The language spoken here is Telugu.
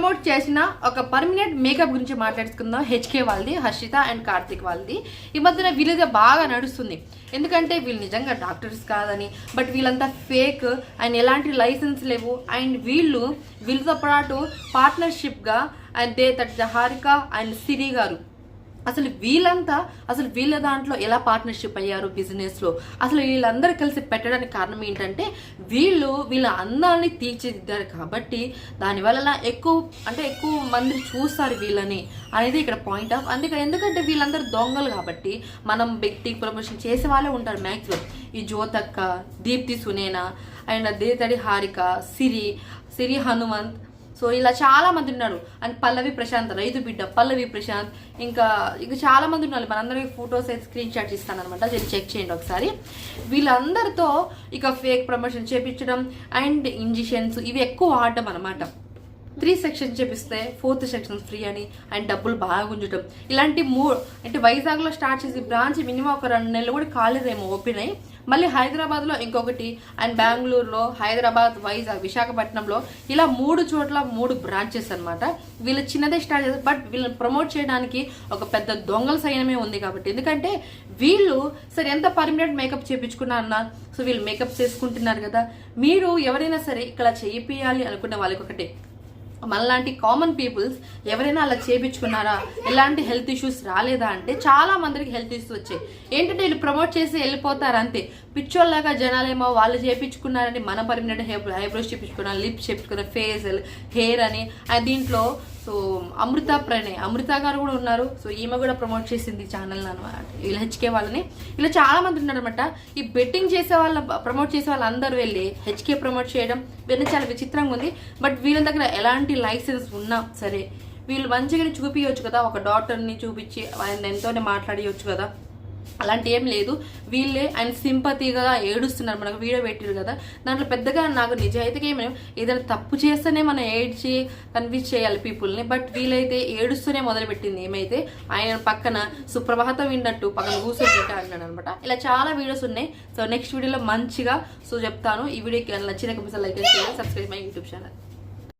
ప్రమోట్ చేసిన ఒక పర్మనెంట్ మేకప్ గురించి మాట్లాడుకుందాం. హెచ్కే వాళ్ళది హర్షిత అండ్ కార్తిక్ వాళ్ళది. ఈ మధ్యన వీళ్ళదే బాగా నడుస్తుంది. ఎందుకంటే వీళ్ళు నిజంగా డాక్టర్స్ కాదని బట్ వీళ్ళంతా ఫేక్. అండ్ ఎలాంటి లైసెన్స్ లేవు. అండ్ వీళ్ళు వీళ్ళతో పాటు పార్ట్నర్షిప్గా and they that Harika and Siri గారు. అసలు వీళ్ళంతా అసలు వీళ్ళ దాంట్లో ఎలా పార్ట్నర్షిప్ అయ్యారు బిజినెస్లో అసలు వీళ్ళందరూ కలిసి పెట్టడానికి కారణం ఏంటంటే వీళ్ళు వీళ్ళ అందాన్ని తీర్చిదిద్దారు కాబట్టి దానివల్ల ఎక్కువ అంటే ఎక్కువ మంది చూస్తారు వీళ్ళని అనేది ఇక్కడ పాయింట్ ఆఫ్ అందుకే ఎందుకంటే వీళ్ళందరూ దొంగలు కాబట్టి మనం వ్యక్తి ప్రమోషన్ చేసే వాళ్ళే ఉంటారు మ్యాక్సిమం ఈ జ్యోతక్క దీప్తి సునేనా అండ్ దేతడి హారిక సిరి సిరి హనుమంత్ సో ఇలా చాలా మంది ఉన్నారు. అండ్ పల్లవి ప్రశాంత్ రైతు బిడ్డ పల్లవి ప్రశాంత్. ఇంకా ఇక చాలా మంది ఉన్నారు. మనందరికీ ఫొటోస్ అయితే స్క్రీన్ షాట్ ఇస్తాను అనమాట చెక్ చేయండి ఒకసారి. వీళ్ళందరితో ఇక ఫేక్ ప్రమోషన్ చేపించడం అండ్ ఇంజెక్షన్స్ ఇవి ఎక్కువ వాడడం అనమాట త్రీ సెక్షన్స్ చేపిస్తే ఫోర్త్ సెక్షన్ ఫ్రీ అని అండ్ డబ్బులు బాగా గుంజడం ఇలాంటి మూ అంటే వైజాగ్లో స్టార్ట్ చేసి బ్రాంచ్ మినిమం ఒక రెండు నెలలు కూడా కాలేదేమో ఓపెన్ అయ్యి. మళ్ళీ హైదరాబాద్లో ఇంకొకటి అండ్ బెంగళూరులో హైదరాబాద్ వైజాగ్ విశాఖపట్నంలో ఇలా మూడు చోట్ల మూడు బ్రాంచెస్ అనమాట వీళ్ళు చిన్నదే స్టార్ట్ చేస్తారు బట్ వీళ్ళని ప్రమోట్ చేయడానికి ఒక పెద్ద దొంగల సైన్యమే ఉంది కాబట్టి. ఎందుకంటే వీళ్ళు సరే ఎంత పర్మనెంట్ మేకప్ చేయించుకున్నారన్నా సో వీళ్ళు మేకప్ చేసుకుంటున్నారు కదా. మీరు ఎవరైనా సరే ఇక్కడ చేయిపియాలి అనుకునే వాళ్ళకి ఒకటే మనలాంటి కామన్ పీపుల్స్ ఎవరైనా అలా చేపించుకున్నారా? ఎలాంటి హెల్త్ ఇష్యూస్ రాలేదా అంటే చాలా మందికి హెల్త్ ఇష్యూస్ వచ్చాయి. ఏంటంటే వీళ్ళు ప్రమోట్ చేసి వెళ్ళిపోతారు అంతే. పిచ్చోళ్ళగా జనాలేమో వాళ్ళు చేపించుకున్నారని మన పర్మనెంట్ హెయిర్ ఐబ్రోస్ చేపించుకున్నారు లిప్స్ చేపించుకున్నారు ఫేస్ హెయిర్ అని. దీంట్లో సో అమృత ప్రణయ్ అమృత గారు కూడా ఉన్నారు. సో ఈమె కూడా ప్రమోట్ చేసింది ఛానల్ అనమాట ఇలా హెచ్కే వాళ్ళని. ఇలా చాలా మంది ఉన్నారు అనమాట ఈ బెట్టింగ్ చేసే వాళ్ళ ప్రమోట్ చేసే వాళ్ళందరూ వెళ్ళి హెచ్కే ప్రమోట్ చేయడం ఇవన్నీ చాలా విచిత్రంగా ఉంది. బట్ వీళ్ళ దగ్గర ఎలాంటి లైసెన్స్ ఉన్నా సరే వీళ్ళు మంచిగానే చూపించవచ్చు కదా. ఒక డాక్టర్ని చూపించి ఆయన ఎంతోనే మాట్లాడియొచ్చు కదా. అలాంటి ఏం లేదు. వీళ్ళే ఆయన సింపతిగా ఏడుస్తున్నారు. మనకు వీడియో పెట్టారు కదా. దాంట్లో పెద్దగా నాకు నిజాయితీగా ఏమేమి ఏదైనా తప్పు చేస్తేనే మనం ఏడ్చి కన్విన్స్ చేయాలి పీపుల్ని. బట్ వీళ్ళైతే ఏడుస్తూనే మొదలుపెట్టింది ఏమైతే? ఆయన పక్కన సుప్రభాతం విన్నట్టు పక్కన కూర్చొని అన్నాడు అనమాట. ఇలా చాలా వీడియోస్ ఉన్నాయి. సో నెక్స్ట్ వీడియోలో మంచిగా సో చెప్తాను. ఈ వీడియోకి నచ్చిన లైక్ చేసి సబ్స్క్రైబ్ మై యూట్యూబ్ ఛానల్.